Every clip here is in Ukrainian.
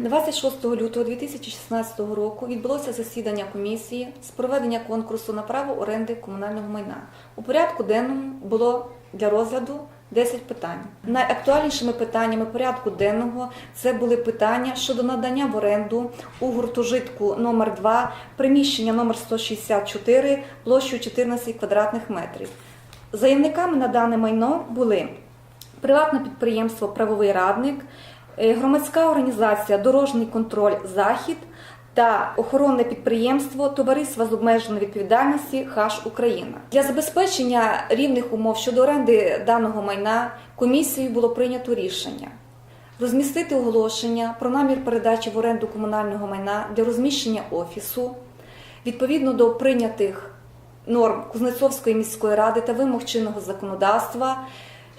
26 лютого 2016 року відбулося засідання комісії з проведення конкурсу на право оренди комунального майна. У порядку денному було для розгляду 10 питань. Найактуальнішими питаннями порядку денного це були питання щодо надання в оренду у гуртожитку номер 2 приміщення номер 164 площею 14 квадратних метрів. Заявниками на дане майно були приватне підприємство Правовий радник, громадська організація Дорожній контроль Захід та охоронне підприємство Товариства з обмеженою відповідальності Хаш Україна. Для забезпечення рівних умов щодо оренди даного майна комісією було прийнято рішення розмістити оголошення про намір передачі в оренду комунального майна для розміщення офісу відповідно до прийнятих норм Кузнецовської міської ради та вимог чинного законодавства,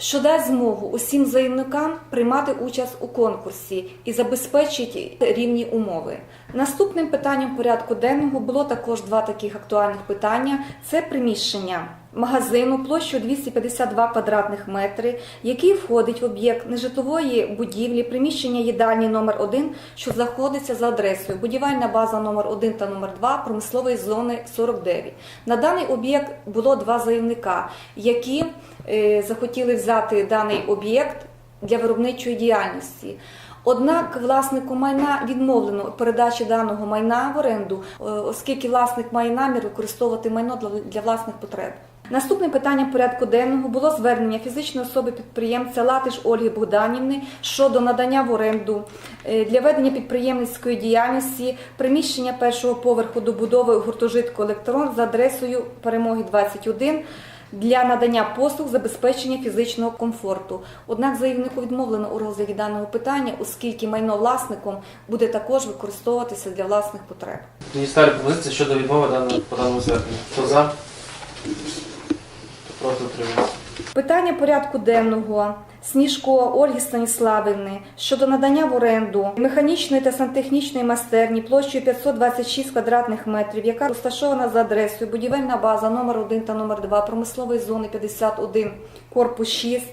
що дасть змогу усім заявникам приймати участь у конкурсі і забезпечить рівні умови. Наступним питанням порядку денного було також два таких актуальних питання: це приміщення магазину площею 252 квадратних метри, який входить в об'єкт нежитлової будівлі, приміщення їдальні номер 1 що знаходиться за адресою будівельна база номер 1 та номер 2 промислової зони 49. На даний об'єкт було два заявника, які е, захотіли взяти даний об'єкт для виробничої діяльності. Однак власнику майна відмовлено передачі даного майна в оренду, е, оскільки власник має намір використовувати майно для власних потреб. Наступним питанням порядку денного було звернення фізичної особи підприємця Латиш Ольги Богданівни щодо надання в оренду е, для ведення підприємницької діяльності приміщення першого поверху добудови гуртожитку електрон за адресою перемоги 21 для надання послуг забезпечення фізичного комфорту. Однак заявнику відмовлено у розгляді даного питання, оскільки майно власником буде також використовуватися для власних потреб. Тоді ставлю щодо відмови даного- по даному зверненню. Хто за? Хто проти? Питання порядку денного Сніжко Ольги Станіславівни щодо надання в оренду механічної та сантехнічної майстерні площею 526 квадратних метрів, яка розташована за адресою будівельна база номер 1 та номер 2 промислової зони 51, корпус 6,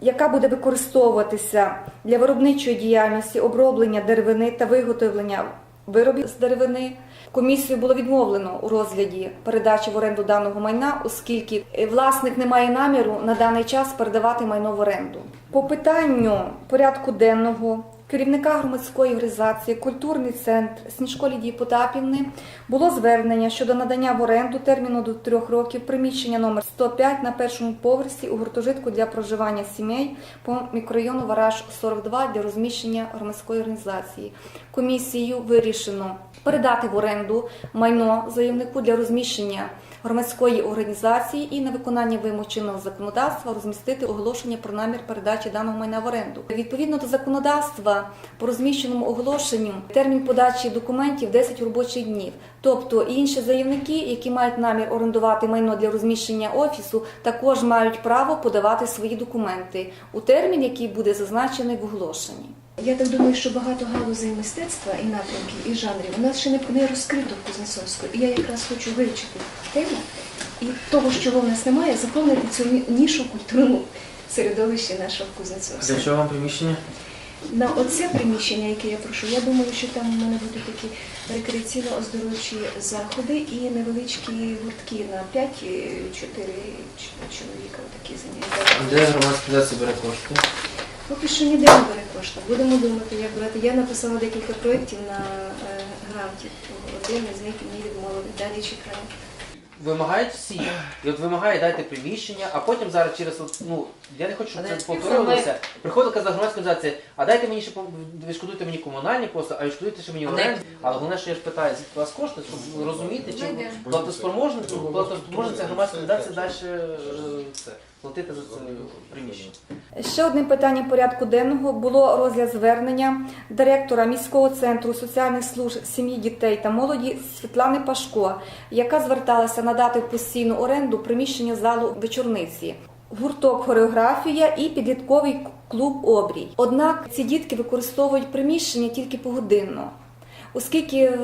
яка буде використовуватися для виробничої діяльності, оброблення деревини та виготовлення виробів з деревини. Комісію було відмовлено у розгляді передачі в оренду даного майна, оскільки е, власник не має наміру на даний час передавати майно в оренду. По питанню порядку денного керівника громадської організації Культурний центр Сніжко Лідії Потапівни було звернення щодо надання в оренду терміну до трьох років приміщення номер 105 на першому поверсі у гуртожитку для проживання сімей по мікрорайону Вараж 42 для розміщення громадської організації. Комісією вирішено передати в оренду майно заявнику для розміщення громадської організації і на виконання вимог чинного законодавства розмістити оголошення про намір передачі даного майна в оренду. Відповідно до законодавства по розміщеному оголошенню термін подачі документів 10 робочих днів. Тобто інші заявники, які мають намір орендувати майно для розміщення офісу, також мають право подавати свої документи у термін, який буде зазначений в оголошенні. Я так думаю, що багато галузей мистецтва і напрямків, і жанрів у нас ще не, не розкрито в Кузнецовську. І я якраз хочу вивчити тему і того, чого в нас немає, заповнити цю нішу в культурному середовищі нашого Для Кузнецовського. чого вам приміщення? На оце приміщення, яке я прошу, я думаю, що там у мене будуть такі рекреаційно-оздоровчі заходи і невеличкі гуртки на 5-4 чоловіка. Такі заняття. Де громадська організація бере кошти? Поки що ніде не бере кошти. Будемо думати, як брати. Я написала декілька проєктів на е, гранті. Один із них мені відмовили. Далі чекаю. Вимагають всі. І от вимагає дайте приміщення, а потім зараз через от, ну я не хочу, щоб це повторювалося. Приходить казала громадська організація, а дайте мені ще відшкодуйте мені комунальні послуги, а відшкодуйте ще мені оренду. Але головне, що я ж питаю, звідки у вас кошти, щоб розуміти, чи Знайдемо. платоспроможна платоспроможна ця громадська організація далі е, це платити за це приміщення. Ще одним питанням порядку денного було розгляд звернення директора міського центру соціальних служб сім'ї дітей та молоді Світлани Пашко, яка зверталася надати в постійну оренду приміщення залу вечорниці. Гурток хореографія і підлітковий клуб обрій. Однак ці дітки використовують приміщення тільки погодинно, оскільки е,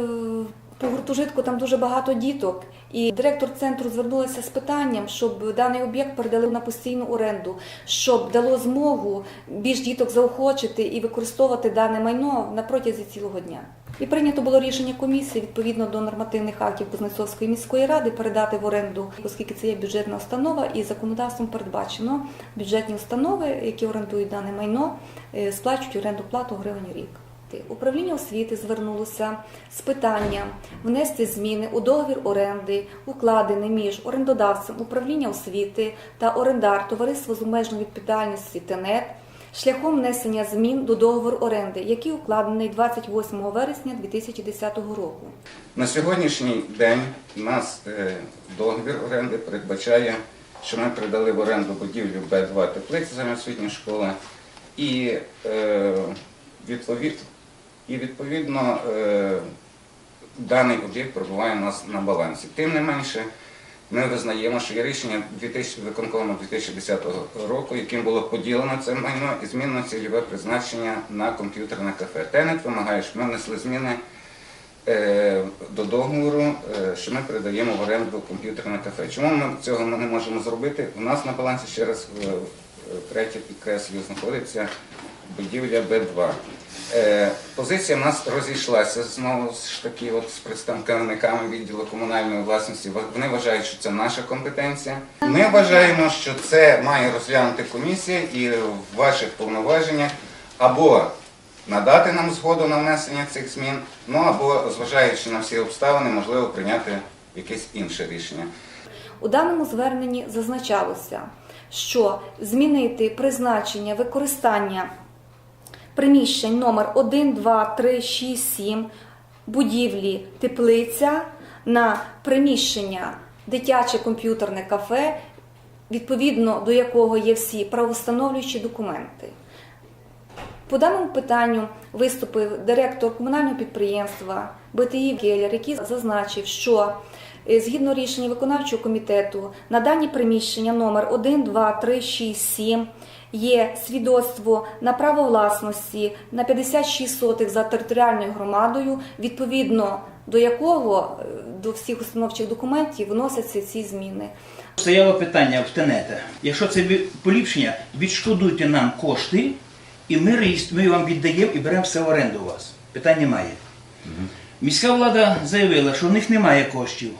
По гуртожитку там дуже багато діток, і директор центру звернулася з питанням, щоб даний об'єкт передали на постійну оренду, щоб дало змогу більш діток заохочити і використовувати дане майно на протязі цілого дня. І прийнято було рішення комісії відповідно до нормативних актів Кузнецовської міської ради передати в оренду, оскільки це є бюджетна установа, і законодавством передбачено бюджетні установи, які орендують дане майно, е, сплачують оренду плату гривень рік. Управління освіти звернулося з питанням внести зміни у договір оренди, укладений між орендодавцем управління освіти та орендар товариства з обмеженою відповідальністю ТЕНЕТ шляхом внесення змін до договору оренди, який укладений 28 вересня 2010 року. На сьогоднішній день у нас е, договір оренди передбачає, що ми передали в оренду будівлю Б2 теплиці загальноосвітньої школи і, е, відповід, і відповідно е, даний об'єкт перебуває у нас на балансі. Тим не менше, ми визнаємо, що є рішення 2000, виконкому 2010 року, яким було поділено це майно і змінено цільове призначення на комп'ютерне кафе. Тенет вимагає, щоб ми внесли зміни е, до договору, е, що ми передаємо в оренду комп'ютерне кафе. Чому ми цього не можемо зробити? У нас на балансі ще раз е, е, третє підкреслюю, знаходиться будівля Б2. Е, Позиція в нас розійшлася знову ж таки от з представниками відділу комунальної власності. Вони вважають, що це наша компетенція. Ми вважаємо, що це має розглянути комісія і в ваших повноваженнях або надати нам згоду на внесення цих змін, ну або, зважаючи на всі обставини, можливо прийняти якесь інше рішення. У даному зверненні зазначалося, що змінити призначення використання приміщень номер 1, 2, 3, 6, 7 будівлі теплиця на приміщення дитяче комп'ютерне кафе, відповідно до якого є всі правостановлюючі документи. По даному питанню виступив директор комунального підприємства БТІ Келлер, який зазначив, що е, згідно рішення виконавчого комітету на дані приміщення номер 1, 2, 3, 6, 7 є свідоцтво на право власності на 56 сотих за територіальною громадою, відповідно до якого е, до всіх установчих документів вносяться ці зміни. Стояло питання в Тенета. Якщо це поліпшення, відшкодуйте нам кошти, і ми, ми вам віддаємо і беремо все в оренду у вас. Питань немає. Міська влада заявила, що в них немає коштів.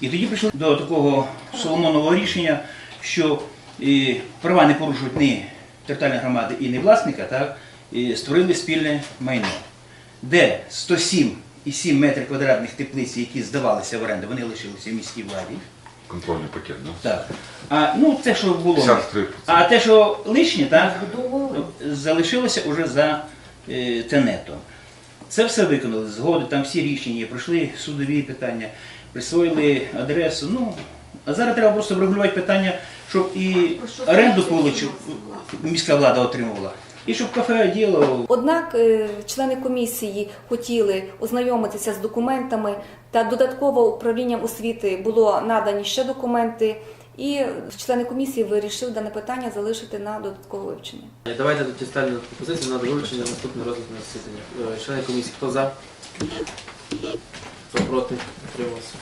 І тоді прийшли до такого Соломонового рішення, що і, права не порушують ні територіальної громади і не власника, так, і створили спільне майно, де 107,7 метрів квадратних теплиць, які здавалися в оренду, вони лишилися в міській владі. Контрольний пакет, да? Так. А, ну, те, що було. 53%. А те, що лишнє, так, залишилося вже за е, тенетом. Це все виконали, згоди, там всі рішення, пройшли судові питання, присвоїли адресу. Ну, а зараз треба просто врегулювати питання, щоб і оренду получив, міська влада отримувала, і щоб кафе діло Однак е, члени комісії хотіли ознайомитися з документами, та додатково управлінням освіти було надані ще документи, і члени комісії вирішили дане питання залишити на додаткове вивчення. Давайте тоді ставлю пропозицію на вилучення наступний розгляд на засідання. Е, Члени комісії, хто за? Хто проти? Утримався.